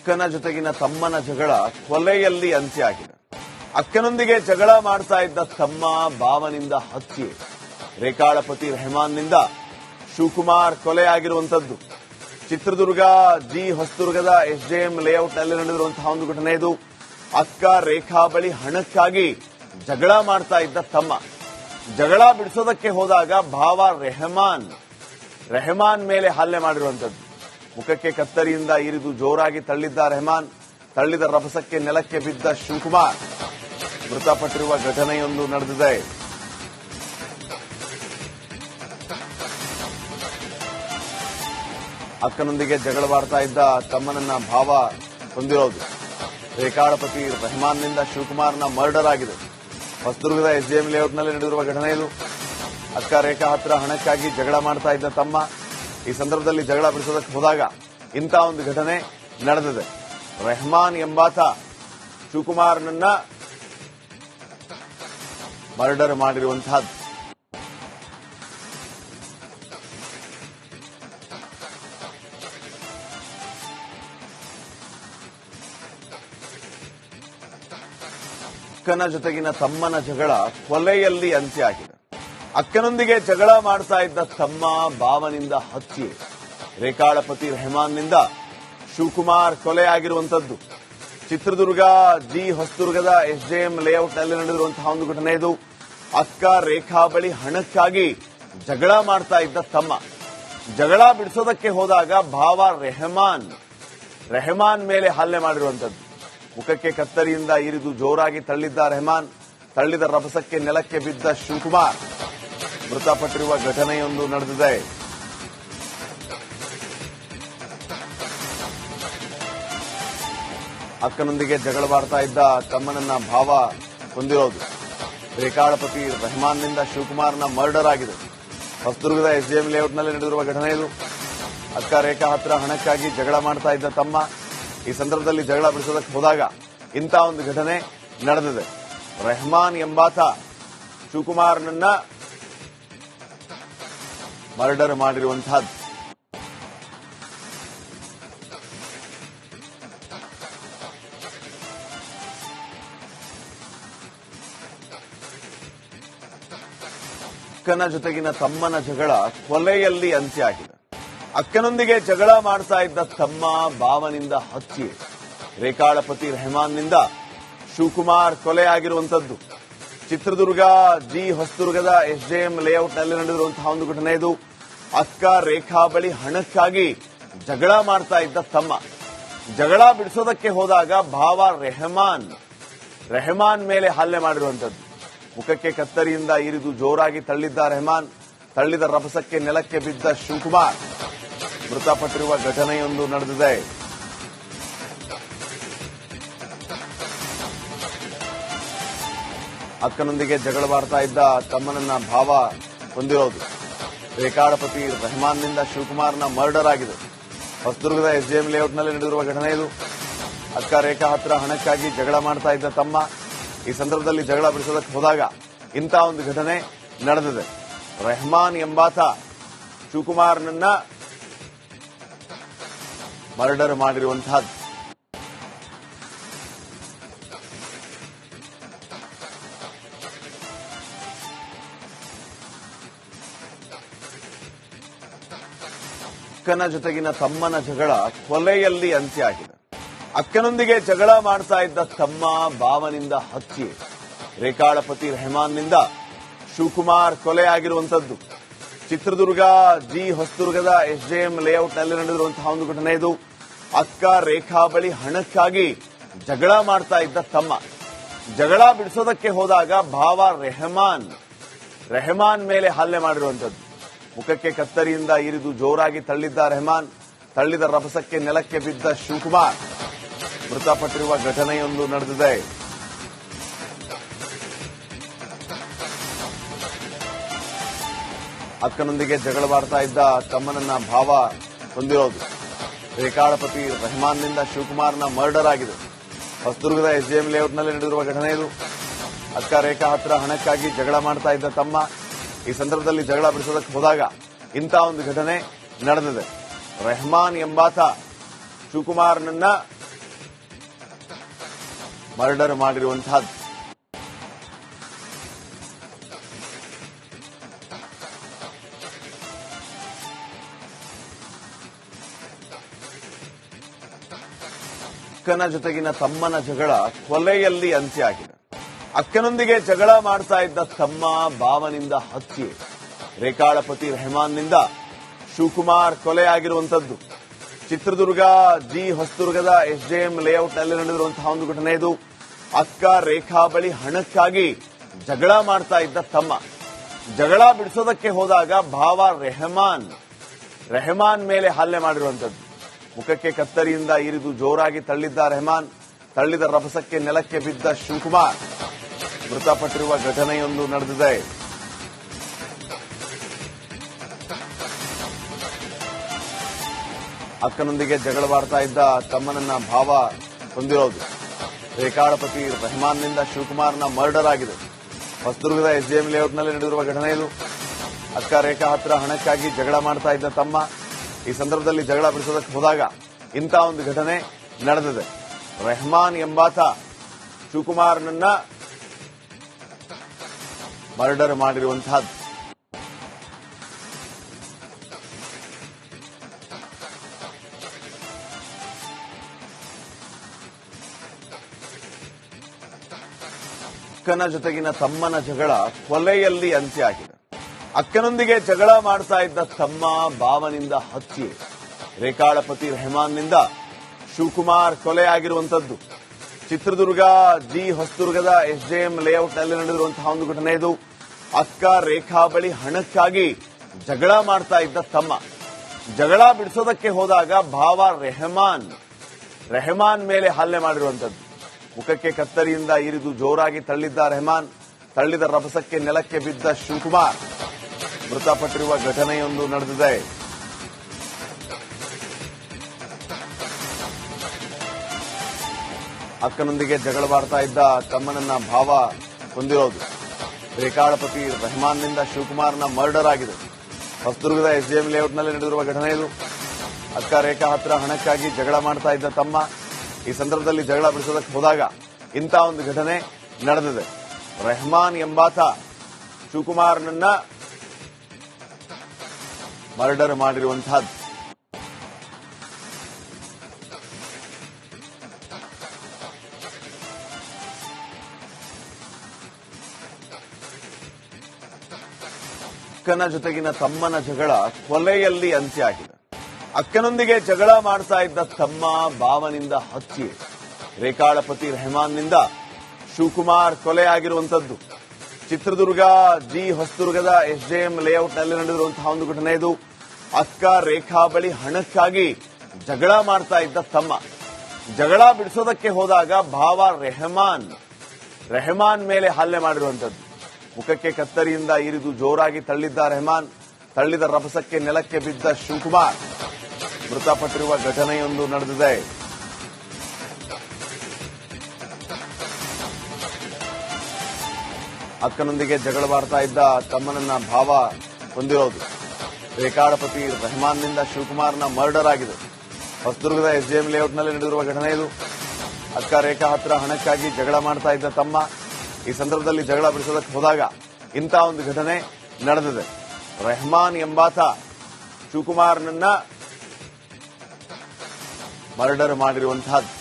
ಅಕ್ಕನ ಜೊತೆಗಿನ ತಮ್ಮನ ಜಗಳ ಕೊಲೆಯಲ್ಲಿ ಅಂತ್ಯ ಆಗಿದೆ ಅಕ್ಕನೊಂದಿಗೆ ಜಗಳ ಮಾಡ್ತಾ ಇದ್ದ ತಮ್ಮ ಭಾವನಿಂದ ಹತ್ಯೆ ರೇಖಾಳ ಪತಿ ರೆಹಮಾನ್ನಿಂದ ಶಿವಕುಮಾರ್ ಕೊಲೆ ಆಗಿರುವಂತದ್ದು ಚಿತ್ರದುರ್ಗ, ಜಿ ಹೊಸದುರ್ಗದ ಎಸ್ಡಿಎಂ ಲೇಔಟ್ನಲ್ಲಿ ನಡೆದಿರುವಂತಹ ಒಂದು ಘಟನೆ ಇದು. ಅಕ್ಕ ರೇಖಾ ಬಳಿ ಹಣಕ್ಕಾಗಿ ಜಗಳ ಮಾಡ್ತಾ ಇದ್ದ ತಮ್ಮ. ಜಗಳ ಬಿಡಿಸೋದಕ್ಕೆ ಹೋದಾಗ ಭಾವ ರೆಹಮಾನ್ ರೆಹಮಾನ್ ಮೇಲೆ ಹಲ್ಲೆ ಮಾಡಿರುವಂತದ್ದು ಮುಖಕ್ಕೆ ಕತ್ತರಿಯಿಂದ ಇರಿದು ಜೋರಾಗಿ ತಳ್ಳಿದ್ದ ರೆಹಮಾನ್, ತಳ್ಳಿದ ರಭಸಕ್ಕೆ ನೆಲಕ್ಕೆ ಬಿದ್ದ ಶಿವಕುಮಾರ್. ಮೃತಪಟ್ಟಿರುವ ಘಟನೆಯೊಂದು ನಡೆದಿದೆ. ಅಕ್ಕನೊಂದಿಗೆ ಜಗಳವಾಡ್ತಾ ಇದ್ದ ತಮ್ಮನನ್ನ ಭಾವ ಹೊಂದಿರೋದು. ರೇಖಾಳಪತಿ ರೆಹಮಾನ್ನಿಂದ ಶಿವಕುಮಾರ್ನ ಮರ್ಡರ್ ಆಗಿದೆ. ಹೊಸದುರ್ಗದ ಎಸ್ಡಿಎಂ ಲೇಔಟ್ನಲ್ಲಿ ನಡೆದಿರುವ ಘಟನೆ ಇದು. ಅಕ್ಕ ರೇಖಾ ಹತ್ರ ಹಣಕ್ಕಾಗಿ ಜಗಳ ಮಾಡ್ತಾ ಇದ್ದ ತಮ್ಮ ಈ ಸಂದರ್ಭದಲ್ಲಿ ಜಗಳ ಬಿಡಿಸೋದಕ್ಕೆ ಹೋದಾಗ ಇಂತಹ ಒಂದು ಘಟನೆ ನಡೆದಿದೆ. ರೆಹಮಾನ್ ಎಂಬಾತ ಶಿವಕುಮಾರ್ನನ್ನ ಮರ್ಡರ್ ಮಾಡಿರುವಂತಹದ್ದು ಅಕ್ಕನ ಜೊತೆಗಿನ ತಮ್ಮನ ಜಗಳ ಕೊಲೆಯಲ್ಲಿ ಅಂತ್ಯ ಆಗಿದೆ. ಅಕ್ಕನೊಂದಿಗೆ ಜಗಳ ಮಾಡ್ತಾ ಇದ್ದ ತಮ್ಮ ಭಾವನಿಂದ ಹತ್ಯೆ ರೇಖಾಳ ಪತಿ ರೆಹಮಾನ್ನಿಂದ ಶಿವಕುಮಾರ್ ಕೊಲೆ ಆಗಿರುವಂತದ್ದು ಚಿತ್ರದುರ್ಗ, ಜಿ ಹೊಸದುರ್ಗದ ಲೇಔಟ್ ಲೇಔಟ್ನಲ್ಲಿ ನಡೆದಿರುವಂತಹ ಒಂದು ಘಟನೆ ಇದು. ಅಕ್ಕ ರೇಖಾ ಬಳಿ ಹಣಕ್ಕಾಗಿ ಜಗಳ ಮಾಡ್ತಾ ಇದ್ದ ತಮ್ಮ. ಜಗಳ ಬಿಡಿಸೋದಕ್ಕೆ ಹೋದಾಗ ಭಾವ ರೆಹಮಾನ್ ರೆಹಮಾನ್ ಮೇಲೆ ಹಲ್ಲೆ ಮಾಡಿರುವಂತದ್ದು ಮುಖಕ್ಕೆ ಕತ್ತರಿಯಿಂದ ಇರಿದು ಜೋರಾಗಿ ತಳ್ಳಿದ್ದ ರೆಹಮಾನ್, ತಳ್ಳಿದ ರಭಸಕ್ಕೆ ನೆಲಕ್ಕೆ ಬಿದ್ದ ಶಿವಕುಮಾರ್. ಮೃತಪಟ್ಟಿರುವ ಘಟನೆಯೊಂದು ನಡೆದಿದೆ. ಅಕ್ಕನೊಂದಿಗೆ ಜಗಳವಾಡ್ತಾ ಇದ್ದ ತಮ್ಮನನ್ನ ಭಾವ ಹೊಂದಿರೋದು. ರೇಖಾಳಪತಿ ರೆಹಮಾನ್ನಿಂದ ಶಿವಕುಮಾರ್ನ ಮರ್ಡರ್ ಆಗಿದೆ. ಹೊಸದುರ್ಗದ ಎಸ್ಡಿಎಂ ಲೇಔಟ್ನಲ್ಲಿ ನಡೆದಿರುವ ಘಟನೆ ಇದು. ಅಕ್ಕ ರೇಖಾ ಹತ್ರ ಹಣಕ್ಕಾಗಿ ಜಗಳ ಮಾಡ್ತಾ ಇದ್ದ ತಮ್ಮ ಈ ಸಂದರ್ಭದಲ್ಲಿ ಜಗಳ ಬಿಡಿಸೋದಕ್ಕೆ ಹೋದಾಗ ಇಂಥ ಒಂದು ಘಟನೆ ನಡೆದಿದೆ. ರೆಹಮಾನ್ ಎಂಬಾತ ಶಿವಕುಮಾರ್ನನ್ನ ಮರ್ಡರ್ ಮಾಡಿರುವಂತಹದ್ದು. ಅಕ್ಕನ ಜೊತೆಗಿನ ತಮ್ಮನ ಜಗಳ ಕೊಲೆಯಲ್ಲಿ ಅಂತ್ಯ ಆಗಿದೆ ಅಕ್ಕನೊಂದಿಗೆ ಜಗಳ ಮಾಡ್ತಾ ಇದ್ದ ತಮ್ಮ ಭಾವನಿಂದ ಹತ್ಯೆ ರೇಖಾಳಪತಿ ರೆಹಮಾನ್ನಿಂದ ಶಿವಕುಮಾರ್ ಕೊಲೆ ಆಗಿರುವಂತದ್ದು. ಚಿತ್ರದುರ್ಗ, ಜಿ ಹೊಸದುರ್ಗದ ಎಸ್ಜೆಎಂ ಲೇಔಟ್ನಲ್ಲಿ ನಡೆದಿರುವಂತಹ ಒಂದು ಘಟನೆ ಇದು. ಅಕ್ಕ ರೇಖಾ ಬಳಿ ಹಣಕ್ಕಾಗಿ ಜಗಳ ಮಾಡ್ತಾ ಇದ್ದ ತಮ್ಮ. ಜಗಳ ಬಿಡಿಸೋದಕ್ಕೆ ಹೋದಾಗ ಭಾವ ರೆಹಮಾನ್ ರೆಹಮಾನ್ ಮೇಲೆ ಹಲ್ಲೆ ಮಾಡಿರುವಂತದ್ದು ಮುಖಕ್ಕೆ ಕತ್ತರಿಯಿಂದ ಇರಿದು ಜೋರಾಗಿ ತಳ್ಳಿದ್ದ ರೆಹಮಾನ್, ತಳ್ಳಿದ ರಭಸಕ್ಕೆ ನೆಲಕ್ಕೆ ಬಿದ್ದ ಶಿವಕುಮಾರ್. ಮೃತಪಟ್ಟಿರುವ ಘಟನೆಯೊಂದು ನಡೆದಿದೆ. ಅಕ್ಕನೊಂದಿಗೆ ಜಗಳವಾಡ್ತಾ ಇದ್ದ ತಮ್ಮನನ್ನ ಭಾವ ಹೊಂದಿರೋದು. ರೇಖಾಳಪತಿ ರೆಹಮಾನ್ನಿಂದ ಶಿವಕುಮಾರ್ನ ಮರ್ಡರ್ ಆಗಿದೆ. ಹೊಸದುರ್ಗದ ಎಸ್ಡಿಎಂ ಲೇಔಟ್ನಲ್ಲಿ ನಡೆದಿರುವ ಘಟನೆ ಇದು. ಅಕ್ಕ ರೇಖಾ ಹತ್ರ ಹಣಕ್ಕಾಗಿ ಜಗಳ ಮಾಡ್ತಾ ಇದ್ದ ತಮ್ಮ ಈ ಸಂದರ್ಭದಲ್ಲಿ ಜಗಳ ಬಿಡಿಸೋದಕ್ಕೆ ಹೋದಾಗ ಇಂಥ ಒಂದು ಘಟನೆ ನಡೆದಿದೆ. ರೆಹಮಾನ್ ಎಂಬಾತ ಶಿವಕುಮಾರ್ನನ್ನ ಮರ್ಡರ್ ಮಾಡಿರುವಂತಹದ್ದು. ಅಕ್ಕನ ಜೊತೆಗಿನ ತಮ್ಮನ ಜಗಳ ಕೊಲೆಯಲ್ಲಿ ಅಂತ್ಯ ಆಗಿದೆ ಅಕ್ಕನೊಂದಿಗೆ ಜಗಳ ಮಾಡ್ತಾ ಇದ್ದ ತಮ್ಮ ಭಾವನಿಂದ ಹತ್ಯೆ ರೇಖಾಳ ಪತಿ ರೆಹಮಾನ್ನಿಂದ ಶಿವಕುಮಾರ್ ಕೊಲೆ ಆಗಿರುವಂತದ್ದು ಚಿತ್ರದುರ್ಗ, ಜಿ ಹೊಸದುರ್ಗದ ಲೇಔಟ್ ಲೇಔಟ್ನಲ್ಲಿ ನಡೆದಿರುವಂತಹ ಒಂದು ಘಟನೆ ಇದು. ಅಕ್ಕ ರೇಖಾ ಬಳಿ ಹಣಕ್ಕಾಗಿ ಜಗಳ ಮಾಡ್ತಾ ಇದ್ದ ತಮ್ಮ. ಜಗಳ ಬಿಡಿಸೋದಕ್ಕೆ ಹೋದಾಗ ಭಾವ ರೆಹಮಾನ್ ರೆಹಮಾನ್ ಮೇಲೆ ಹಲ್ಲೆ ಮಾಡಿರುವಂತದ್ದು ಮುಖಕ್ಕೆ ಕತ್ತರಿಯಿಂದ ಇರಿದು ಜೋರಾಗಿ ತಳ್ಳಿದ್ದ ರೆಹಮಾನ್, ತಳ್ಳಿದ ರಭಸಕ್ಕೆ ನೆಲಕ್ಕೆ ಬಿದ್ದ ಶಿವಕುಮಾರ್. ಮೃತಪಟ್ಟಿರುವ ಘಟನೆಯೊಂದು ನಡೆದಿದೆ. ಅಕ್ಕನೊಂದಿಗೆ ಜಗಳವಾಡ್ತಾ ಇದ್ದ ತಮ್ಮನನ್ನ ಭಾವ ಹೊಂದಿರೋದು. ರೇಖಾಳಪತಿ ರೆಹಮಾನ್ನಿಂದ ಶಿವಕುಮಾರ್ನ ಮರ್ಡರ್ ಆಗಿದೆ. ಹೊಸದುರ್ಗದ ಎಸ್ಡಿಎಂ ಲೇಔಟ್ನಲ್ಲಿ ನಡೆದಿರುವ ಘಟನೆ ಇದು. ಅಕ್ಕ ರೇಖಾ ಹತ್ರ ಹಣಕ್ಕಾಗಿ ಜಗಳ ಮಾಡ್ತಾ ಇದ್ದ ತಮ್ಮ ಈ ಸಂದರ್ಭದಲ್ಲಿ ಜಗಳ ಬಿಡಿಸೋದಕ್ಕೆ ಹೋದಾಗ ಇಂತಹ ಒಂದು ಘಟನೆ ನಡೆದಿದೆ. ರೆಹಮಾನ್ ಎಂಬಾತ ಶಿವಕುಮಾರ್ನನ್ನ ಮರ್ಡರ್ ಮಾಡಿರುವಂತಹದ್ದು ಅಕ್ಕನ ಜೊತೆಗಿನ ತಮ್ಮನ ಜಗಳ ಕೊಲೆಯಲ್ಲಿ ಅಂತ್ಯ ಆಗಿದೆ. ಅಕ್ಕನೊಂದಿಗೆ ಜಗಳ ಮಾಡ್ತಾ ಇದ್ದ ತಮ್ಮ ಭಾವನಿಂದ ಹತ್ಯೆ ರೇಖಾಳಪತಿ ರೆಹಮಾನ್ನಿಂದ ಶಿವಕುಮಾರ್ ಕೊಲೆ ಆಗಿರುವಂತದ್ದು ಚಿತ್ರದುರ್ಗ, ಜಿ ಹೊಸದುರ್ಗದ ಎಸ್ಡಿಎಂ ಲೇಔಟ್ನಲ್ಲಿ ನಡೆದಿರುವಂತಹ ಒಂದು ಘಟನೆ ಇದು. ಅಕ್ಕ ರೇಖಾ ಬಳಿ ಹಣಕ್ಕಾಗಿ ಜಗಳ ಮಾಡ್ತಾ ಇದ್ದ ತಮ್ಮ. ಜಗಳ ಬಿಡಿಸೋದಕ್ಕೆ ಹೋದಾಗ ಭಾವ ರೆಹಮಾನ್ ರೆಹಮಾನ್ ಮೇಲೆ ಹಲ್ಲೆ ಮಾಡಿರುವಂತದ್ದು ಮುಖಕ್ಕೆ ಕತ್ತರಿಯಿಂದ ಇರಿದು ಜೋರಾಗಿ ತಳ್ಳಿದ್ದ ರೆಹಮಾನ್, ತಳ್ಳಿದ ರಭಸಕ್ಕೆ ನೆಲಕ್ಕೆ ಬಿದ್ದ ಶಿವಕುಮಾರ್. ಮೃತಪಟ್ಟಿರುವ ಘಟನೆಯೊಂದು ನಡೆದಿದೆ. ಅಕ್ಕನೊಂದಿಗೆ ಜಗಳವಾಡ್ತಾ ಇದ್ದ ತಮ್ಮನನ್ನ ಭಾವ ಹೊಂದಿರೋದು. ರೇಖಾಳಪತಿ ರೆಹಮಾನ್ನಿಂದ ಶಿವಕುಮಾರ್ನ ಮರ್ಡರ್ ಆಗಿದೆ. ಹೊಸದುರ್ಗದ ಎಸ್ಡಿಎಂ ಲೇಔಟ್ನಲ್ಲಿ ನಡೆದಿರುವ ಘಟನೆ ಇದು. ಅಕ್ಕ ರೇಖಾ ಹತ್ರ ಹಣಕ್ಕಾಗಿ ಜಗಳ ಮಾಡ್ತಾ ಇದ್ದ ತಮ್ಮ ಈ ಸಂದರ್ಭದಲ್ಲಿ ಜಗಳ ಬಿಡಿಸೋದಕ್ಕೆ ಹೋದಾಗ ಇಂಥ ಒಂದು ಘಟನೆ ನಡೆದಿದೆ. ರೆಹಮಾನ್ ಎಂಬಾತ ಶಿವಕುಮಾರ್ನನ್ನ ಮರ್ಡರ್ ಮಾಡಿರುವಂತಹದ್ದು. ಅಕ್ಕನ ಜೊತೆಗಿನ ತಮ್ಮನ ಜಗಳ ಕೊಲೆಯಲ್ಲಿ ಅಂತ್ಯ ಆಗಿದೆ ಅಕ್ಕನೊಂದಿಗೆ ಜಗಳ ಮಾಡ್ತಾ ಇದ್ದ ತಮ್ಮ ಭಾವನಿಂದ ಹತ್ಯೆ ರೇಖಾಳಪತಿ ರೆಹಮಾನ್ನಿಂದ ಶಿವಕುಮಾರ್ ಕೊಲೆ ಆಗಿರುವಂತದ್ದು. ಚಿತ್ರದುರ್ಗ, ಜಿ ಹೊಸದುರ್ಗದ ಎಸ್ಜೆಎಂ ಲೇಔಟ್ನಲ್ಲಿ ನಡೆದಿರುವಂತಹ ಒಂದು ಘಟನೆ ಇದು. ಅಕ್ಕ ರೇಖಾ ಬಳಿ ಹಣಕ್ಕಾಗಿ ಜಗಳ ಮಾಡ್ತಾ ಇದ್ದ ತಮ್ಮ. ಜಗಳ ಬಿಡಿಸೋದಕ್ಕೆ ಹೋದಾಗ ಭಾವ ರೆಹಮಾನ್. ರೆಹಮಾನ್ ಮೇಲೆ ಹಲ್ಲೆ ಮಾಡಿರುವಂತದ್ದು ಮುಖಕ್ಕೆ ಕತ್ತರಿಯಿಂದ ಇರಿದು ಜೋರಾಗಿ ತಳ್ಳಿದ್ದ ರೆಹಮಾನ್, ತಳ್ಳಿದ ರಭಸಕ್ಕೆ ನೆಲಕ್ಕೆ ಬಿದ್ದ ಶಿವಕುಮಾರ್. ಮೃತಪಟ್ಟಿರುವ ಘಟನೆಯೊಂದು ನಡೆದಿದೆ. ಅಕ್ಕನೊಂದಿಗೆ ಜಗಳವಾಡ್ತಾ ಇದ್ದ ತಮ್ಮನನ್ನ ಭಾವ ಹೊಂದಿರೋದು. ರೇಖಾಳಪತಿ ರೆಹಮಾನ್ನಿಂದ ಶಿವಕುಮಾರ್ನ ಮರ್ಡರ್ ಆಗಿದೆ. ಹೊಸದುರ್ಗದ ಎಸ್ಡಿಎಂ ಲೇಔಟ್ನಲ್ಲಿ ನಡೆದಿರುವ ಘಟನೆ ಇದು. ಅಕ್ಕ ರೇಖಾ ಹತ್ರ ಹಣಕ್ಕಾಗಿ ಜಗಳ ಮಾಡ್ತಾ ಇದ್ದ ತಮ್ಮ ಈ ಸಂದರ್ಭದಲ್ಲಿ ಜಗಳ ಬಿಡಿಸೋದಕ್ಕೆ ಹೋದಾಗ ಇಂಥ ಒಂದು ಘಟನೆ ನಡೆದಿದೆ. ರೆಹಮಾನ್ ಎಂಬಾತ ಶಿವಕುಮಾರ್ನನ್ನ ಮರ್ಡರ್ ಮಾಡಿರುವಂತಹದ್ದು ಅಕ್ಕನ ಜೊತೆಗಿನ ತಮ್ಮನ ಜಗಳ ಕೊಲೆಯಲ್ಲಿ ಅಂತ್ಯ ಆಗಿದೆ ಅಕ್ಕನೊಂದಿಗೆ ಜಗಳ ಮಾಡ್ತಾ ಇದ್ದ ತಮ್ಮ ಬಾವನಿಂದ ಹಚ್ಚಿ ರೇಖಾಳಪತಿ ರೆಹಮಾನ್ನಿಂದ ಶಿವಕುಮಾರ್ ಕೊಲೆ ಆಗಿರುವಂತದ್ದು ಚಿತ್ರದುರ್ಗ, ಜಿ ಹೊಸದುರ್ಗದ ಲೇಔಟ್ ಲೇಔಟ್ನಲ್ಲಿ ನಡೆದಿರುವಂತಹ ಒಂದು ಘಟನೆ ಇದು. ಅಕ್ಕ ರೇಖಾ ಬಳಿ ಹಣಕ್ಕಾಗಿ ಜಗಳ ಮಾಡ್ತಾ ಇದ್ದ ತಮ್ಮ. ಜಗಳ ಬಿಡಿಸೋದಕ್ಕೆ ಹೋದಾಗ ಭಾವ ರೆಹಮಾನ್ ರೆಹಮಾನ್ ಮೇಲೆ ಹಲ್ಲೆ ಮಾಡಿರುವಂತದ್ದು ಮುಖಕ್ಕೆ ಕತ್ತರಿಯಿಂದ ಇರಿದು ಜೋರಾಗಿ ತಳ್ಳಿದ್ದ ರೆಹಮಾನ್, ತಳ್ಳಿದ ರಭಸಕ್ಕೆ ನೆಲಕ್ಕೆ ಬಿದ್ದ ಶಿವಕುಮಾರ್. ಮೃತಪಟ್ಟಿರುವ ಘಟನೆಯೊಂದು ನಡೆದಿದೆ. ಅಕ್ಕನೊಂದಿಗೆ ಜಗಳವಾಡ್ತಾ ಇದ್ದ ತಮ್ಮನನ್ನ ಭಾವ ಹೊಂದಿರೋದು. ರೇಖಾಳಪತಿ ರೆಹಮಾನ್ನಿಂದ ಶಿವಕುಮಾರ್ನ ಮರ್ಡರ್ ಆಗಿದೆ. ಹೊಸದುರ್ಗದ ಎಸ್ಡಿಎಂ ಲೇಔಟ್ನಲ್ಲಿ ನಡೆದಿರುವ ಘಟನೆ ಇದು. ಅಕ್ಕ ರೇಖಾ ಹತ್ರ ಹಣಕ್ಕಾಗಿ ಜಗಳ ಮಾಡ್ತಾ ಇದ್ದ ತಮ್ಮ ಈ ಸಂದರ್ಭದಲ್ಲಿ ಜಗಳ ಬಿಡಿಸೋದಕ್ಕೆ ಹೋದಾಗ ಇಂತಹ ಒಂದು ಘಟನೆ ನಡೆದಿದೆ. ರೆಹಮಾನ್ ಎಂಬಾತ ಶಿವಕುಮಾರ್ನನ್ನ ಮರ್ಡರ್ ಮಾಡಿರುವಂತಹದ್ದು.